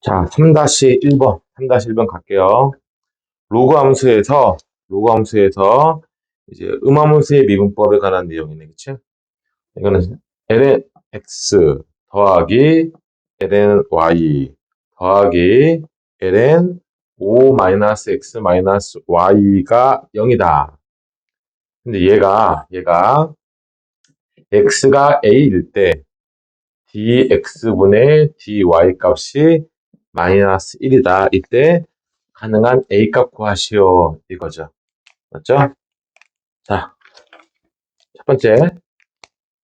자, 3-1번, 3-1번 갈게요. 로그 함수에서, 로그 함수에서, 이제 음함수의 미분법에 관한 내용이네, 그치? 이거는 ln x 더하기 ln y 더하기 ln 5-x y가 0이다. 근데 얘가, 얘가 x가 a일 때 dx분의 dy 값이 마이너스 1이다. 이때 가능한 a 값 구하시오. 이거죠. 맞죠? 자, 첫 번째.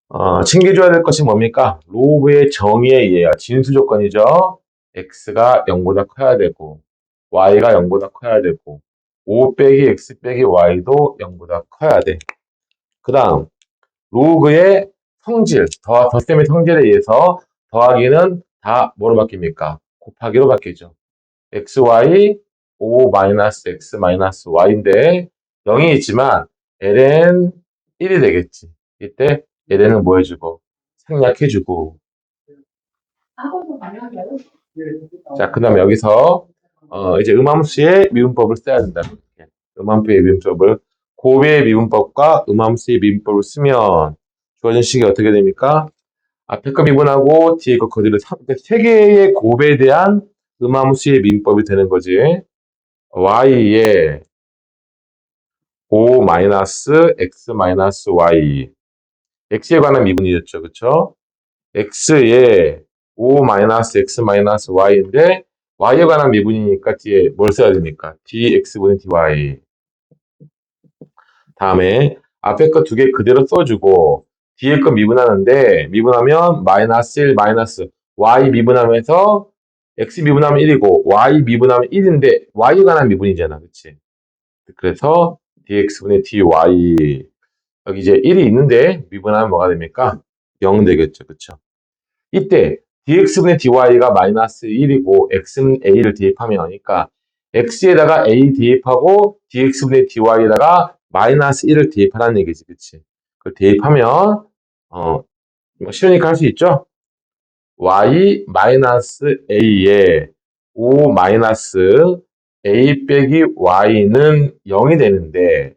어, 챙겨줘야 될 것이 뭡니까? 로그의 정의에 의해야 진수 조건이죠. x가 0보다 커야 되고, y가 0보다 커야 되고, 5 빼기 x 빼기 y도 0보다 커야 돼. 그 다음, 로그의 성질, 더, 덧셈의 성질에 의해서 더하기는 다 뭐로 바뀝니까? 곱하기로 바뀌죠. xy 5 마이너스 x 마이너스 y인데 0이 있지만 ln 1이 되겠지. 이때 ln은 뭐 해주고 생략해주고? 자, 그 다음에 여기서 어, 이제 음함수의 미분법을 써야 된다. 음함수의 미분법을 고배의 미분법과 음함수의 미분법을 쓰면 주어진 식이 어떻게 됩니까? 앞에 거 미분하고 뒤에 거 거리를 사- 그러니까 세 개의 곱에 대한 음함수의 미분법이 되는 거지. y의 5 마이너스 x 마이너스 y x에 관한 미분이었죠. 그쵸? x의 5 마이너스 x 마이너스 y인데 y에 관한 미분이니까 뒤에 뭘 써야 됩니까? dx분의 dy. 다음에 앞에 거 두 개 그대로 써주고 뒤에 거 미분하는데 미분하면 마이너스 1 마이너스 y 미분하면서 x 미분하면 1이고 y 미분하면 1인데 y에 관한 미분이잖아. 그치? 그래서 dx분의 dy 여기 이제 1이 있는데 미분하면 뭐가 됩니까? 0 되겠죠. 그쵸? 이때 dx분의 dy가 마이너스 1이고 x는 a를 대입하면 그러니까 x에다가 a 대입하고 dx분의 dy에다가 마이너스 1을 대입하라는 얘기지, 그치? 그걸 대입하면 어, 뭐 쉬우니까 할 수 있죠? y 마이너스 a에 5 마이너스 a 빼기 y는 0이 되는데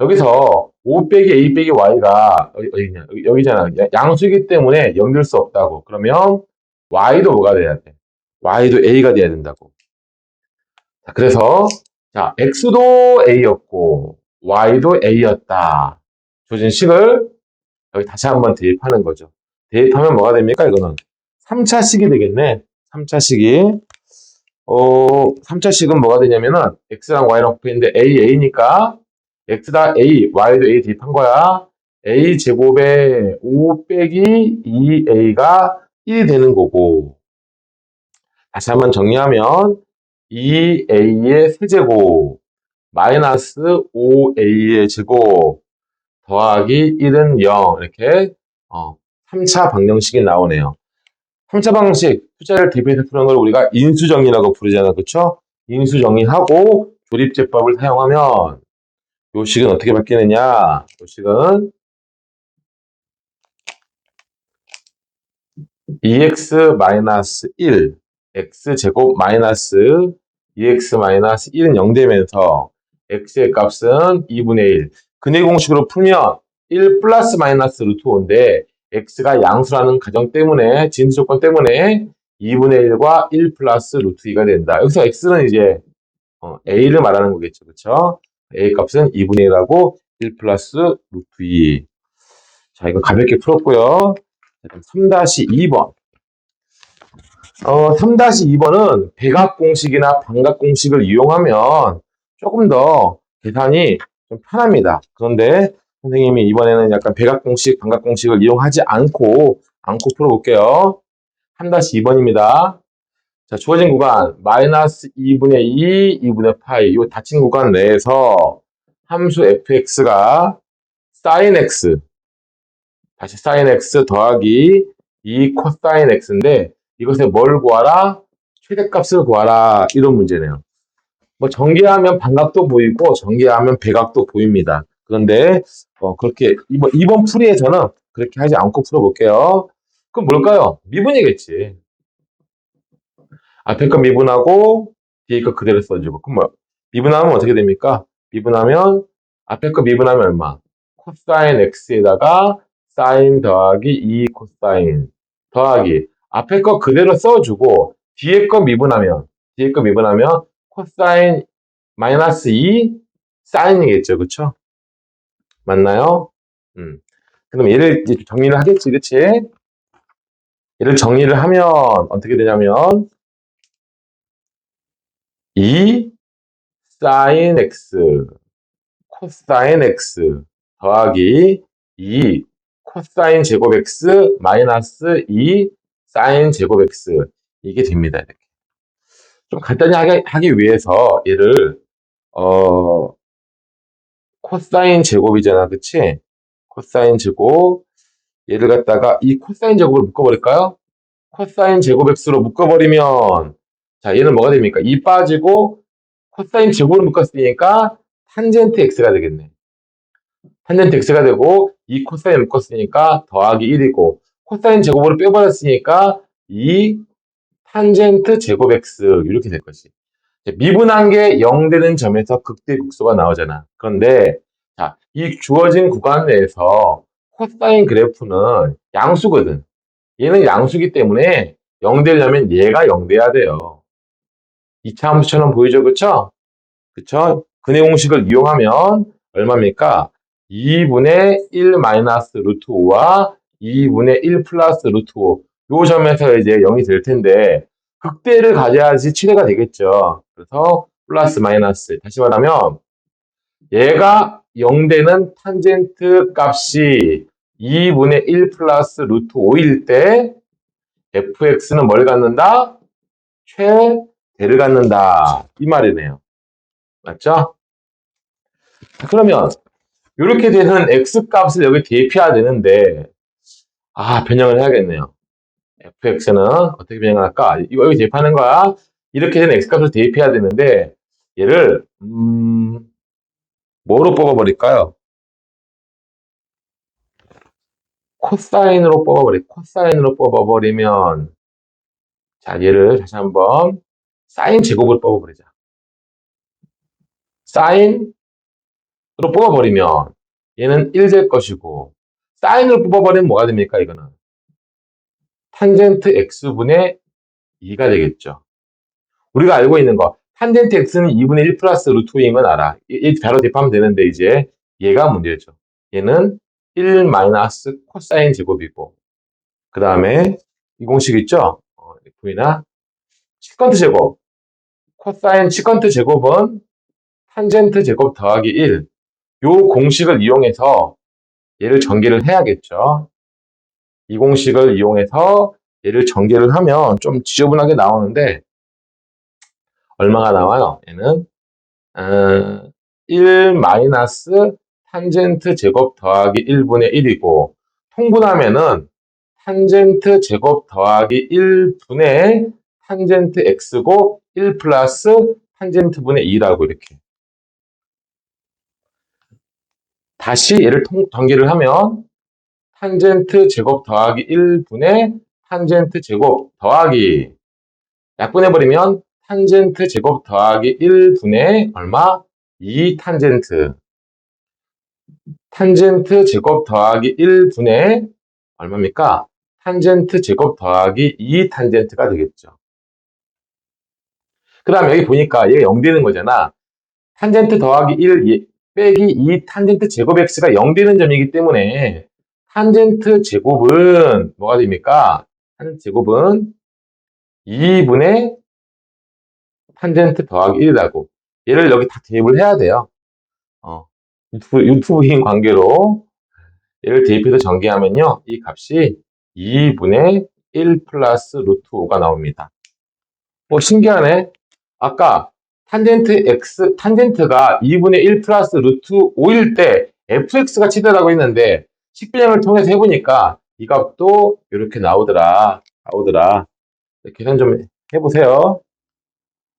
여기서 5 빼기 a 빼기 y가 어디냐? 여기, 여기잖아. 야- 양수이기 때문에 연결 수 없다고. 그러면 y도 뭐가 돼야 돼? y도 a가 돼야 된다고. 자, 그래서 자 x도 a였고 y도 a였다. 조진 식을 여기 다시 한번 대입하는 거죠 대입하면 뭐가 됩니까 이거는 3차식이 되겠네 3차식이 어 3차식은 뭐가 되냐면은 x랑 y랑 곱했는데 a a니까 x다 a, y도 a 대입한 거야. a 제곱에 5 빼기 2a가 1이 되는 거고. 다시 한번 정리하면 2a의 세제곱 마이너스 5a의 제곱 더하기 1은 0 이렇게 어, 3차 방정식이 나오네요. 3차 방정식 숫자를 대입해서 푸는 걸 우리가 인수정리라고 부르잖아. 그쵸? 인수정리하고 조립제법을 사용하면 요 식은 어떻게 바뀌느냐? 요 식은 2x 마이너스 1, x 제곱 마이너스 2x 마이너스 1은 0 되면서 x의 값은 2분의 1. 근해 공식으로 풀면 1 플러스 마이너스 루트 5인데 x가 양수라는 가정 때문에 진수 조건 때문에 2분의 1과 1 플러스 루트 2가 된다. 여기서 x는 이제 어, a를 말하는 거겠죠. 그렇죠? a 값은 2분의 1하고 1 플러스 루트 2. 자, 이거 가볍게 풀었고요. 3-2번. 어, 3-2번은 배각 공식이나 반각 공식을 이용하면 조금 더 계산이 좀 편합니다. 그런데 선생님이 이번에는 약간 배각 공식, 반각 공식을 이용하지 않고, 않고 풀어볼게요. 3-2번입니다. 자, 주어진 구간, 마이너스 2분의 2, 2분의 파이. 이 닫힌 구간 내에서 함수 fx가 sin x, 다시 sin x 더하기 2 코사인 x인데, 이것의 뭘 구하라? 최대값을 구하라. 이런 문제네요. 뭐, 전개하면 반각도 보이고, 전개하면 배각도 보입니다. 그런데, 어, 그렇게, 이번, 이번 풀이에서는 그렇게 하지 않고 풀어볼게요. 그럼 뭘까요? 미분이겠지. 앞에 거 미분하고 뒤에 거 그대로 써주고. 그럼 뭐, 미분하면 어떻게 됩니까? 미분하면 앞에 거 미분하면 얼마? 코사인 x에다가 사인 더하기 2 코사인 더하기 앞에 거 그대로 써주고 뒤에 거 미분하면 뒤에 거 미분하면 코사인 마이너스 2 사인이겠죠, 그쵸? 맞나요? 음. 그럼 얘를 정리를 하겠지, 그치? 얘를 정리를 하면 어떻게 되냐면 2 사인 x 코사인 x 더하기 2 코사인 제곱 x 마이너스 2 사인 제곱 x 이게 됩니다. 이렇게. 좀 간단히 하기, 하기 위해서 얘를 어 코사인 제곱이잖아, 그치? 코사인 제곱 얘를 갖다가 이 코사인 제곱을 묶어버릴까요? 코사인 제곱 x로 묶어버리면 자 얘는 뭐가 됩니까? 2 빠지고 코사인 제곱을 묶었으니까 탄젠트 x가 되겠네. 탄젠트 x가 되고 이 코사인 묶었으니까 더하기 1이고 코사인 제곱으로 빼버렸으니까 2 탄젠트 제곱 x 이렇게 될 것이. 미분한 게 0 되는 점에서 극대극소가 나오잖아. 그런데 자, 이 주어진 구간 내에서 코사인 그래프는 양수거든. 얘는 양수기 때문에 0 되려면 얘가 0 돼야 돼요. 2차 함수처럼 보이죠, 그쵸? 그쵸? 근해 공식을 이용하면 얼마입니까? 2분의 1 마이너스 루트 5와 2분의 1 플러스 루트 5. 요 점에서 이제 0이 될 텐데, 극대를 가져야지 7회가 되겠죠. 그래서 플러스 마이너스. 다시 말하면, 얘가 0 되는 탄젠트 값이 2분의 1 플러스 루트 5일 때, fx는 뭘 갖는다? 최대를 갖는다. 이 말이네요. 맞죠? 자, 그러면 이렇게 되는 x 값을 여기 대입해야 되는데 아 변형을 해야겠네요. Fx는 어떻게 변형할까? 이거 여기 대입하는 거야. 이렇게 된 x 값을 대입해야 되는데 얘를 음, 뭐로 뽑아버릴까요? 코사인으로 뽑아버리. 코사인으로 뽑아버리면 자 얘를 다시 한번 사인 제곱으로 뽑아버리자. 사인으로 뽑아버리면 얘는 1될 것이고 사인으로 뽑아버리면 뭐가 됩니까 이거는 탄젠트 x분의 2가 되겠죠. 우리가 알고 있는 거 탄젠트 x는 2분의 1 플러스 루트 5인 건 알아. 이, 이 바로 대입하면 되는데 이제 얘가 문제죠. 얘는 1 마이너스 코사인 제곱이고 그 다음에 이 공식 있죠? 어, F나 시컨트 제곱. 코사인 시컨트 제곱은 탄젠트 제곱 더하기 1. 요 공식을 이용해서 얘를 전개를 해야겠죠. 이 공식을 이용해서 얘를 전개를 하면 좀 지저분하게 나오는데 얼마가 나와요? 얘는 어, 1 마이너스 탄젠트 제곱 더하기 1분의 1이고 통분하면은 탄젠트 제곱 더하기 1분의 탄젠트 x고 1 플러스 탄젠트 분의 2라고 이렇게 다시 얘를 통, 전개를 하면 탄젠트 제곱 더하기 1분의 탄젠트 제곱 더하기 약분해버리면 탄젠트 제곱 더하기 1분의 얼마? 2 탄젠트 탄젠트 제곱 더하기 1분의 얼마입니까? 탄젠트 제곱 더하기 2 탄젠트가 되겠죠. 그 다음에 여기 보니까 얘가 0 되는 거잖아. 탄젠트 더하기 1 빼기 2 탄젠트 제곱 x가 0 되는 점이기 때문에 탄젠트 제곱은 뭐가 됩니까? 탄젠트 제곱은 2분의 탄젠트 더하기 1이라고. 얘를 여기 다 대입을 해야 돼요. 어, 유튜브, 유튜브인 관계로 얘를 대입해서 전개하면요. 이 값이 2분의 1 플러스 루트 5가 나옵니다. 뭐 신기하네. 아까 탄젠트 x, 탄젠트가 2분의 1 플러스 루트 5일 때 fx가 치대라고 했는데 식변형을 통해서 해보니까 이 값도 이렇게 나오더라. 나오더라. 계산 좀 해보세요.